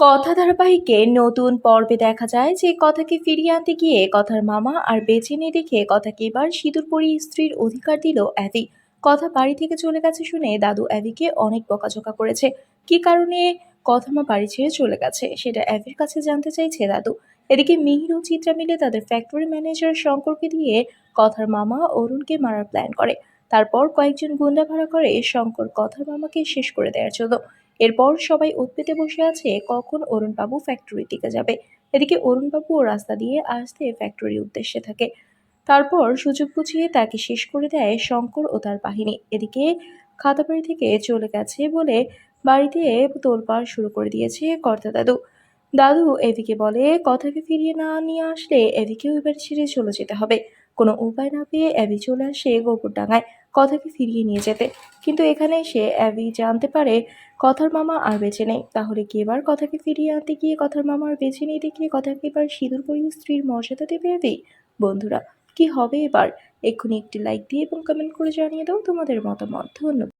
কথা ধারাবাহিকে নতুন পর্বে দেখা যায় যে কথাকে ফিরিয়ে আনতে গিয়ে কথার মামা আর বেছে নিয়ে দেখে কথাকে এবার সিঁদুর পরি স্ত্রীর অধিকার দিল অ্যাভি। কথা বাড়ি থেকে চলে গেছে শুনে দাদু অ্যাভিকে অনেক বকাঝকা করেছে। কি কারণে মা বাড়ি ছেড়ে চলে গেছে সেটা অ্যাভির কাছে জানতে চাইছে দাদু। এদিকে মিহির ও চিত্রা মিলে তাদের ফ্যাক্টরি ম্যানেজার শঙ্করকে দিয়ে কথার মামা অরুণকে মারার প্ল্যান করে। তারপর কয়েকজন গুন্ডা ভাড়া করে শঙ্কর কথার মামাকে শেষ করে দেওয়ার জন্য। এরপর সবাই উৎপেতে বসে আছে, কখন অরুণবাবু ফ্যাক্টরির দিকে যাবে। এদিকে অরুণবাবু ও রাস্তা দিয়ে আসতে ফ্যাক্টরির উদ্দেশ্যে থাকে। তারপর সুযোগ বুঝিয়ে তাকে শেষ করে দেয় শঙ্কর ও তার বাহিনী। এদিকে খাতাবাড়ি থেকে চলে গেছে বলে বাড়িতে তোলপাড় শুরু করে দিয়েছে কর্তা দাদু। দাদু এদিকে বলে, কথাকে ফিরিয়ে না নিয়ে আসলে এভিকেও এবার ছেড়ে চলে যেতে হবে। কোনো উপায় না পেয়ে অ্যাবি চলে আসে গোবরডাঙ্গায় কথাকে ফিরিয়ে নিয়ে যেতে। কিন্তু এখানে এসে অ্যাবি জানতে পারে কথার মামা আর বেঁচে নেই। তাহলে কি এবার কথাকে ফিরিয়ে আনতে গিয়ে কথার মামা আর বেঁচে নেই দেখিয়ে কথাকে এবার সিঁদুর পরিয়ে স্ত্রীর মর্যাদা দেবে অ্যাবি বন্ধুরা, কি হবে এবার? এক্ষুনি একটি লাইক দিয়ে এবং কমেন্ট করে জানিয়ে দাও তোমাদের মতামত। ধন্যবাদ।